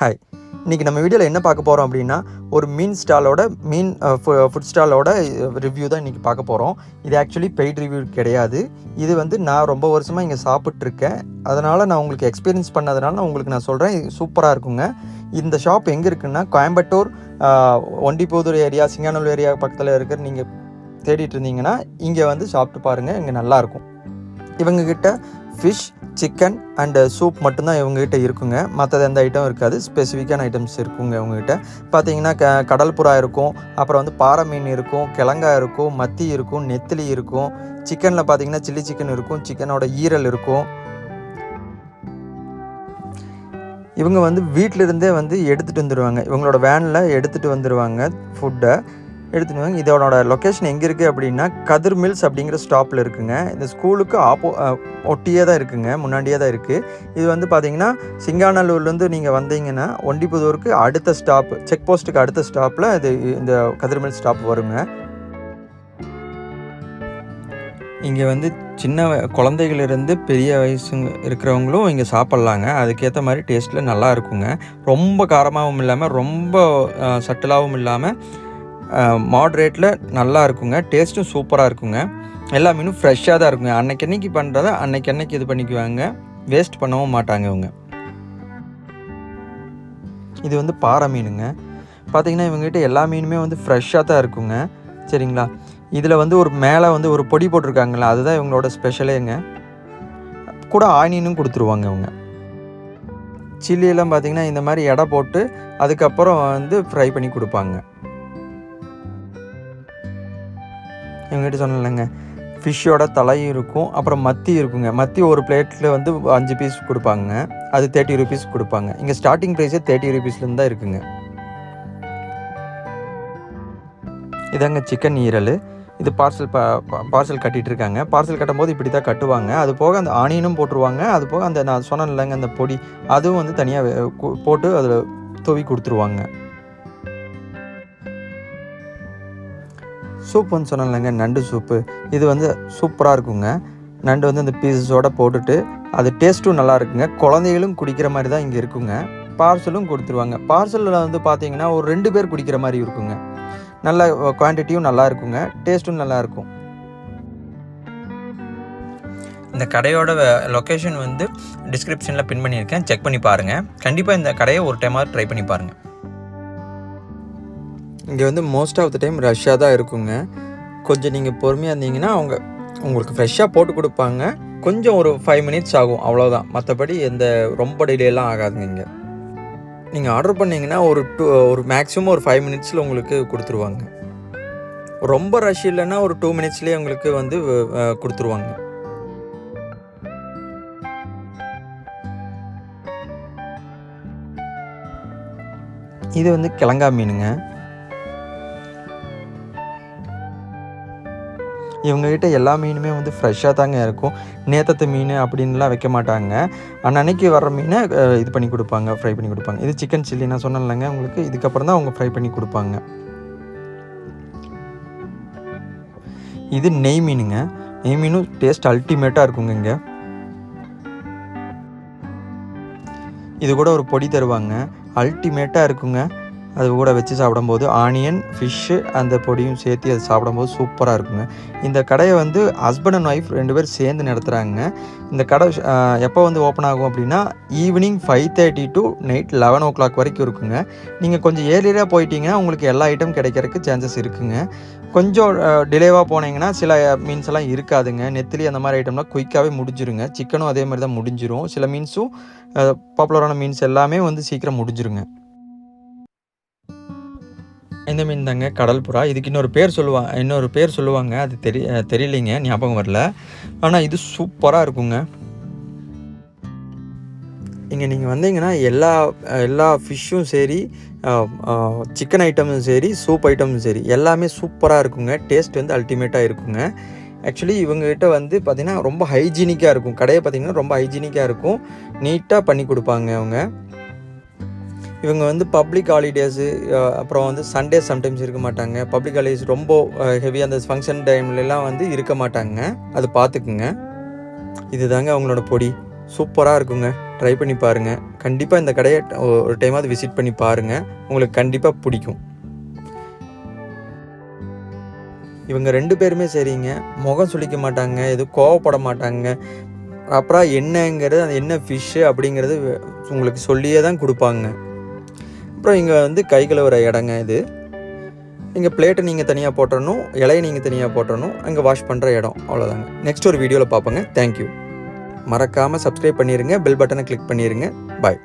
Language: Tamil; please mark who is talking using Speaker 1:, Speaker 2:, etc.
Speaker 1: ஹாய் இன்றைக்கி நம்ம வீடியோவில் என்ன பார்க்க போகிறோம் அப்படின்னா ஒரு மீன் ஸ்டாலோட மீன் ஃபுட் ஸ்டாலோட ரிவ்யூ தான் இன்றைக்கி பார்க்க போகிறோம் இது ஆக்சுவலி பெய்ட் ரிவ்யூ கிடையாது. இது வந்து நான் ரொம்ப வருஷமாக இங்கே சாப்பிட்ருக்கேன் அதனால் நான் உங்களுக்கு எக்ஸ்பீரியன்ஸ் பண்ணதுனால நான் உங்களுக்கு நான் சொல்கிறேன் சூப்பராக இருக்குங்க. இந்த ஷாப் எங்கே இருக்குன்னா கோயம்புத்தூர் ஒண்டிபோதூர் ஏரியா சிங்கானூர் ஏரியா பக்கத்தில் இருக்கிற நீங்கள் தேடிட்டு இருந்தீங்கன்னா இங்கே வந்து சாப்பிட்டு பாருங்கள் இங்கே நல்லாயிருக்கும் இவங்கக்கிட்ட ஃபிஷ் சிக்கன் அண்டு சூப் மட்டும்தான் இவங்ககிட்ட இருக்குங்க. மற்றது எந்த ஐட்டம் இருக்காது. ஸ்பெசிஃபிக்கான ஐட்டம்ஸ் இருக்குங்க இவங்ககிட்ட. பார்த்தீங்கன்னா க கடல் புறா இருக்கும். அப்புறம் வந்து பாறை மீன் இருக்கும். கிழங்கா இருக்கும். மத்தி இருக்கும். நெத்திலி இருக்கும். சிக்கனில் பார்த்தீங்கன்னா சில்லி சிக்கன் இருக்கும். சிக்கனோட ஈரல் இருக்கும். இவங்க வந்து வீட்டிலிருந்தே வந்து எடுத்துகிட்டு வந்துடுவாங்க இவங்களோட வேனில் எடுத்துகிட்டு வந்துடுவாங்க ஃபுட்டை எடுத்துன்னு வாங்க. இதோட லொக்கேஷன் எங்கே இருக்குது அப்படின்னா கதிர் மில்ஸ் அப்படிங்கிற ஸ்டாப்பில் இருக்குங்க. இந்த ஸ்கூலுக்கு ஆப்போ ஒட்டியே தான் இருக்குங்க. முன்னாடியே தான் இருக்குது இது வந்து பார்த்தீங்கன்னா சிங்காநல்லூர்லேருந்து நீங்கள் வந்தீங்கன்னா ஒண்டிபுதூருக்கு அடுத்த ஸ்டாப் செக் போஸ்ட்டுக்கு அடுத்த ஸ்டாப்பில் இது இந்த கதிர் மில் ஸ்டாப் வருங்க. இங்கே வந்து சின்ன வ- குழந்தைகளிலிருந்து பெரிய வயசு இருக்கிறவங்களும் இங்கே சாப்பிட்லாங்க. அதுக்கேற்ற மாதிரி டேஸ்ட்டில் நல்லா இருக்குங்க. ரொம்ப காரமாகவும் இல்லாமல் ரொம்ப சட்டிலாகவும் இல்லாமல் மாட்ரேட்டில் நல்லா இருக்குங்க. டேஸ்ட்டும் சூப்பராக இருக்குங்க. எல்லா மீனும் ஃப்ரெஷ்ஷாக தான் இருக்குங்க. அன்னைக்கு அன்னைக்கு பண்ணுறத அன்னைக்கு அன்னைக்கு இது பண்ணிக்குவாங்க. வேஸ்ட் பண்ணவும் மாட்டாங்க இவங்க. இது வந்து பாறை மீனுங்க. பார்த்திங்கன்னா இவங்ககிட்ட எல்லா மீனுமே வந்து ஃப்ரெஷ்ஷாக தான் இருக்குங்க. சரிங்களா? இதில் வந்து ஒரு மேலே வந்து ஒரு பொடி போட்டிருக்காங்களா அதுதான் இவங்களோட ஸ்பெஷலேங்க கூட ஆனியனும் கொடுத்துருவாங்க இவங்க. சில்லியெல்லாம் பார்த்திங்கன்னா இந்த மாதிரி எடை போட்டு அதுக்கப்புறம் வந்து ஃப்ரை பண்ணி கொடுப்பாங்க. இவங்ககிட்ட சொன்னலைங்க ஃபிஷ்ஷோட தலையும் இருக்கும் அப்புறம் மத்தி இருக்குங்க. மத்தி ஒரு பிளேட்டில் வந்து அஞ்சு பீஸ் கொடுப்பாங்க. அது தேர்ட்டி ருபீஸ் கொடுப்பாங்க. இங்கே ஸ்டார்டிங் ப்ரைஸே தேர்ட்டி ருபீஸ்லேருந்து தான் இருக்குங்க. இதாங்க சிக்கன் ஈரல். இது பார்சல் பார்சல் கட்டிகிட்டு இருக்காங்க. பார்சல் கட்டும்போது இப்படி தான் கட்டுவாங்க. அது போக அந்த ஆனியனும் போட்டுருவாங்க. அது போக அந்த நான் சொன்னேன் இல்லைங்க அந்த பொடி. அதுவும் வந்து தனியாக போட்டு அதில் தூவி கொடுத்துருவாங்க. சூப்புன்னு வந்து சொன்னேன்லங்க நண்டு சூப்பு. இது வந்து சூப்பராக இருக்குங்க. நண்டு வந்து அந்த பீசஸோட போட்டுட்டு அது டேஸ்ட்டும் நல்லா இருக்குங்க. குழந்தைகளும் குடிக்கிற மாதிரி தான் இங்கே இருக்குங்க. பார்சலும் கொடுத்துருவாங்க. பார்சலில் வந்து பார்த்தீங்கன்னா ஒரு ரெண்டு பேர் குடிக்கிற மாதிரி இருக்குங்க. நல்ல குவான்டிட்டியும் நல்லா இருக்குங்க. டேஸ்ட்டும் நல்லா இருக்கும். இந்த கடையோட லொக்கேஷன் வந்து டிஸ்கிரிப்ஷனில் பின் பண்ணியிருக்கேன். செக் பண்ணி பாருங்கள் கண்டிப்பாக இந்த கடையை ஒரு டைமாக ட்ரை பண்ணி பாருங்கள் இங்கே வந்து மோஸ்ட் ஆஃப் த டைம் ரஷ்ஷாக தான் இருக்குங்க. கொஞ்சம் நீங்கள் பொறுமையாக இருந்தீங்கன்னா அவங்க உங்களுக்கு ஃப்ரெஷ்ஷாக போட்டு கொடுப்பாங்க. கொஞ்சம் ஒரு ஃபைவ் மினிட்ஸ் ஆகும் அவ்வளோதான் மற்றபடி எந்த ரொம்ப டிலேலாம் ஆகாதுங்க இங்கே. நீங்கள் ஆர்டர் பண்ணிங்கன்னா ஒரு டூ ஒரு மேக்ஸிமம் ஒரு ஃபைவ் மினிட்ஸில் உங்களுக்கு கொடுத்துருவாங்க. ரொம்ப ரஷ் இல்லைன்னா ஒரு டூ மினிட்ஸ்லேயே உங்களுக்கு வந்து கொடுத்துருவாங்க. இது வந்து கிழங்கா மீனுங்க. இவங்ககிட்ட எல்லா மீனுமே வந்து ஃப்ரெஷ்ஷாக தாங்க இருக்கும். நேத்தத்து மீன் அப்படின்லாம் வைக்க மாட்டாங்க. அன்னன்னைக்கு வர்ற மீனை இது பண்ணி கொடுப்பாங்க ஃப்ரை பண்ணி கொடுப்பாங்க. இது சிக்கன் சில்லி நான் சொன்னேன்லங்க உங்களுக்கு. இதுக்கப்புறம் தான் அவங்க ஃப்ரை பண்ணி கொடுப்பாங்க. இது நெய் மீனுங்க. நெய் மீனும் டேஸ்ட் அல்டிமேட்டாக இருக்குங்க இங்கே. இது கூட ஒரு பொடி தருவாங்க. அல்டிமேட்டாக இருக்குங்க. அது கூட வச்சு சாப்பிடும்போது ஆனியன் ஃபிஷ்ஷு அந்த பொடியும் சேர்த்து அது சாப்பிடும்போது சூப்பராக இருக்குங்க. இந்த கடையை வந்து ஹஸ்பண்ட் அண்ட் ஒய்ஃப் ரெண்டு பேர் சேர்ந்து நடத்துகிறாங்க இந்த கடை எப்போ வந்து ஓப்பன் ஆகும் அப்படின்னா evening five thirty to night eleven o'clock வரைக்கும் இருக்குங்க. நீங்கள் கொஞ்சம் ஏர்லியாக போயிட்டீங்கன்னா உங்களுக்கு எல்லா ஐட்டம் கிடைக்கிறதுக்கு சான்சஸ் இருக்குங்க. கொஞ்சம் டிலேவாக போனீங்கன்னா சில மீன்ஸ் எல்லாம் இருக்காதுங்க. நெத்திலி அந்த மாதிரி ஐட்டம்லாம் குயிக்காகவே முடிஞ்சிருங்க. சிக்கனும் அதே மாதிரி தான் முடிஞ்சிரும். சில மீன்ஸும் பாப்புலரான மீன்ஸ் எல்லாமே வந்து சீக்கிரம் முடிஞ்சிருங்க. இந்த மீன் தாங்க கடல் புறா. இதுக்கு இன்னொரு பேர் சொல்லுவாங்க இன்னொரு பேர் சொல்லுவாங்க. அது தெரிய தெரியலைங்க ஞாபகம் வரல. ஆனால் இது சூப்பராக இருக்குங்க. இங்கே நீங்கள் வந்தீங்கன்னா எல்லா எல்லா ஃபிஷ்ஷும் சரி சிக்கன் ஐட்டமும் சரி சூப் ஐட்டமும் சரி எல்லாமே சூப்பராக இருக்குங்க. டேஸ்ட் வந்து அல்டிமேட்டாக இருக்குங்க. ஆக்சுவலி இவங்ககிட்ட வந்து பார்த்திங்கன்னா ரொம்ப ஹைஜீனிக்காக இருக்கும். கடையை பார்த்திங்கன்னா ரொம்ப ஹைஜீனிக்காக இருக்கும். நீட்டாக பண்ணி கொடுப்பாங்க அவங்க. இவங்க வந்து பப்ளிக் ஹாலிடேஸு அப்புறம் வந்து சண்டே சம்டைம்ஸ் இருக்க மாட்டாங்க. பப்ளிக் ஹாலிடேஸ் ரொம்ப ஹெவியாக அந்த ஃபங்க்ஷன் டைம்லலாம் வந்து இருக்க மாட்டாங்க. அது பார்த்துக்குங்க இதுதாங்க அவங்களோட பொடி. சூப்பராக இருக்குங்க. ட்ரை பண்ணி பாருங்கள் கண்டிப்பாக இந்த கடையை ஒரு டைமாவது விசிட் பண்ணி பாருங்கள் உங்களுக்கு கண்டிப்பாக பிடிக்கும். இவங்க ரெண்டு பேருமே சரிங்க. முகம் சுளிக்க மாட்டாங்க. எதுவும் கோவப்பட மாட்டாங்க. அப்புறம் என்னங்கிறது அது என்ன ஃபிஷ்ஷு அப்படிங்கிறது உங்களுக்கு சொல்லியே தான் கொடுப்பாங்க. அப்புறம் இங்கே வந்து கை கழுவுற இடங்க இது. இங்கே பிளேட்டை நீங்கள் தனியாக போட்டணும் இலையை நீங்கள் தனியாக போட்டணும் அங்கே வாஷ் பண்ணுற இடம் அவ்வளோதாங்க நெக்ஸ்ட் ஒரு வீடியோவில் பார்ப்போங்க. தேங்க்யூ மறக்காமல் சப்ஸ்கிரைப் பண்ணிடுங்க பெல் பட்டனை கிளிக் பண்ணிடுங்க பாய்